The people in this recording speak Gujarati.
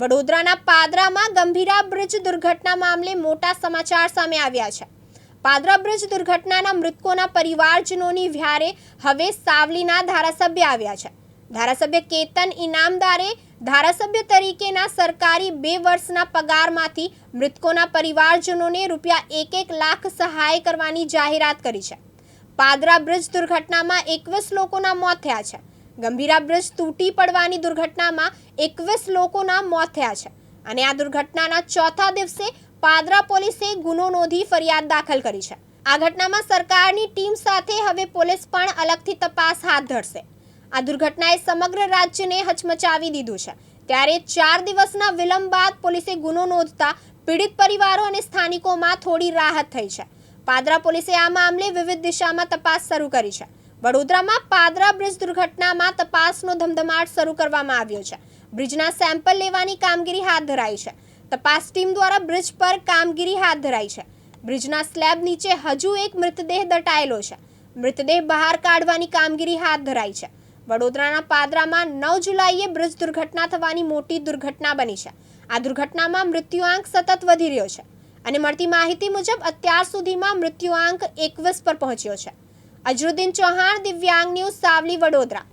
વડોદરાના પાદરામાં ગંભીરા બ્રિજ દુર્ઘટના મામલે મોટા સમાચાર સામે આવ્યા છે. પાદરા બ્રિજ દુર્ઘટનાના મૃતકોના પરિવારજનોની વ્યારે હવે સાવલીના ધારાસભ્ય આવ્યા છે. ધારાસભ્ય કેતન ઇનામદારે ધારાસભ્ય તરીકેના સરકારી બે વર્ષના પગારમાંથી મૃતકોના પરિવારજનોને રૂપિયા એક એક લાખ સહાય કરવાની જાહેરાત કરી છે. પાદરા બ્રિજ દુર્ઘટનામાં એકવીસ લોકોના મોત થયા છે. ગંભીરા બ્રિજ તૂટી પડવાની દુર્ઘટનામાં એકવીસ લોકોના મોત થયા છે અને આ દુર્ઘટનાના ચોથા દિવસે પાદરા પોલીસે ગુનો નોંધી ફરિયાદ દાખલ કરી છે. આ ઘટનામાં સરકારની ટીમ સાથે હવે પોલીસ પણ અલગથી તપાસ હાથ ધરશે. આ દુર્ઘટનાએ સમગ્ર રાજ્યને હચમચાવી દીધું છે. ત્યારે ચાર દિવસના વિલંબ બાદ પોલીસે ગુનો નોંધતા પીડિત પરિવારો અને સ્થાનિકોમાં થોડી રાહત થઈ છે. પાદરા પોલીસે આ મામલે વિવિધ દિશામાં તપાસ શરૂ કરી છે. વડોદરામાં પાદરા બ્રિજ દુર્ઘટનામાં તપાસનો ધમધમાટ શરૂ કરવામાં આવ્યો છે. બ્રિજના સેમ્પલ લેવાની કામગીરી હાથ ધરાઈ છે. તપાસ ટીમ દ્વારા બ્રિજ પર કામગીરી હાથ ધરાઈ છે. બ્રિજના સ્લેબ નીચે હજુ એક મૃતદેહ દટાયેલો છે. મૃતદેહ બહાર કાઢવાની કામગીરી હાથ ધરાઈ છે. વડોદરાના પાદરામાં નવ જુલાઈએ બ્રિજ દુર્ઘટના થવાની મોટી દુર્ઘટના બની છે. આ દુર્ઘટનામાં મૃત્યુઆંક સતત વધી રહ્યો છે. અને મળતી માહિતી મુજબ અત્યાર સુધીમાં મૃત્યુઆંક એકવીસ પર પહોંચ્યો છે. અજરુદ્દીન ચૌહાણ દિવ્યાંગ ન્યૂઝ સાવલી વડોદરા.